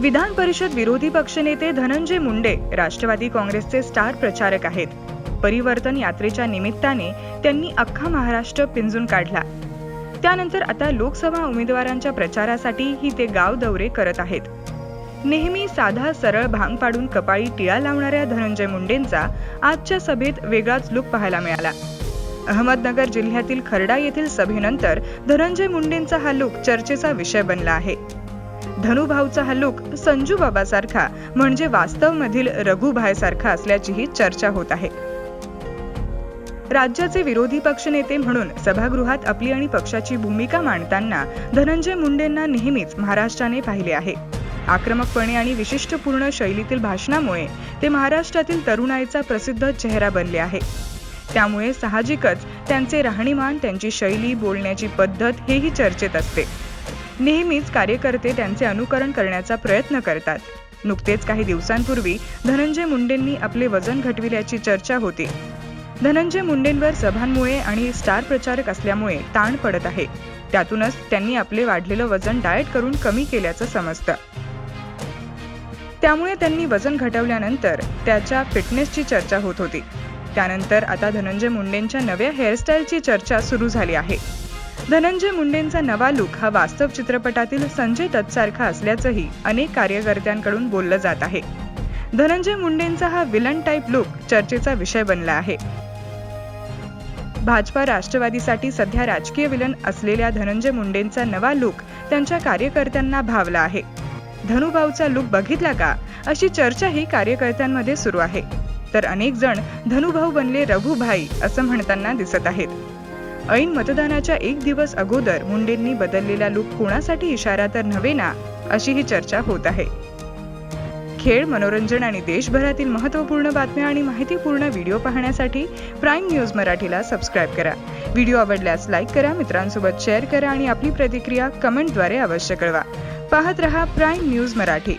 विधान परिषद विरोधी पक्षनेते धनंजय मुंडे राष्ट्रवादी काँग्रेसचे स्टार प्रचारक आहेत. परिवर्तन यात्रेच्या निमित्ताने त्यांनी अख्खा महाराष्ट्र पिंजून काढला. त्यानंतर आता लोकसभा उमेदवारांच्या प्रचारासाठीही ते गाव दौरे करत आहेत. नेहमी साधा सरळ भांग पाडून कपाळी टिळा लावणाऱ्या धनंजय मुंडेंचा आजच्या सभेत वेगळाच लुक पाहायला मिळाला. अहमदनगर जिल्ह्यातील खर्डा येथील सभेनंतर धनंजय मुंडेंचा हा लुक चर्चेचा विषय बनला आहे. धनुभाऊचा हा लुक संजू बाबासारखा म्हणजे वास्तवमधील रघुभायसारखा असल्याचीही चर्चा होत आहे. राज्याचे विरोधी पक्षनेते म्हणून सभागृहात आपली आणि पक्षाची भूमिका मांडताना धनंजय मुंडेंना नेहमीच महाराष्ट्राने पाहिले आहे. आक्रमकपणे आणि विशिष्टपूर्ण शैलीतील भाषणामुळे ते महाराष्ट्रातील तरुणाईचा प्रसिद्ध चेहरा बनले आहे. त्यामुळे साहजिकच त्यांचे राहणीमान त्यांची शैली बोलण्याची पद्धत हेही चर्चेत असते. नेहमीच कार्यकर्ते त्यांचे अनुकरण करण्याचा प्रयत्न करतात. नुकतेच काही दिवसांपूर्वी धनंजय मुंडेंनी आपले वजन घटविल्याची चर्चा होती. धनंजय मुंडेंवर सभांमुळे आणि स्टार प्रचारक असल्यामुळे ताण पडत आहे. त्यातूनच त्यांनी आपले वाढलेलं वजन डाएट करून कमी केल्याचं समजतं. त्यामुळे त्यांनी वजन घटवल्यानंतर त्याच्या फिटनेसची चर्चा होत होती. त्यानंतर आता धनंजय मुंडेंच्या नव्या हेअरस्टाईलची चर्चा सुरू झाली आहे. धनंजय मुंडेंचा नवा लुक हा वास्तव चित्रपटातील संजय दत्तसारखा असल्याचंही अनेक कार्यकर्त्यांकडून बोललं जात आहे. धनंजय मुंडेंचा हा विलन टाईप लुक चर्चेचा विषय बनला आहे. भाजपा राष्ट्रवादीसाठी सध्या राजकीय विलन असलेल्या धनंजय मुंडेंचा नवा लुक त्यांच्या कार्यकर्त्यांना भावला आहे. धनुभाऊचा लुक बघितला का? अशी चर्चाही कार्यकर्त्यांमध्ये सुरू आहे. तर अनेक जण धनुभाऊ बनले रघुभाई असं म्हणताना दिसत आहेत. ऐन मतदानाच्या एक दिवस अगोदर मुंडेंनी बदललेला लुक कोणासाठी इशारा तर नव्हे ना अशी ही चर्चा होत आहे. खेळ मनोरंजन आणि देशभरातील महत्त्वपूर्ण बातम्या आणि माहितीपूर्ण व्हिडिओ पाहण्यासाठी प्राईम न्यूज मराठीला सबस्क्राईब करा. व्हिडिओ आवडल्यास लाईक करा मित्रांसोबत शेअर करा आणि आपली प्रतिक्रिया कमेंटद्वारे अवश्य कळवा. पाहत रहा प्राईम न्यूज मराठी.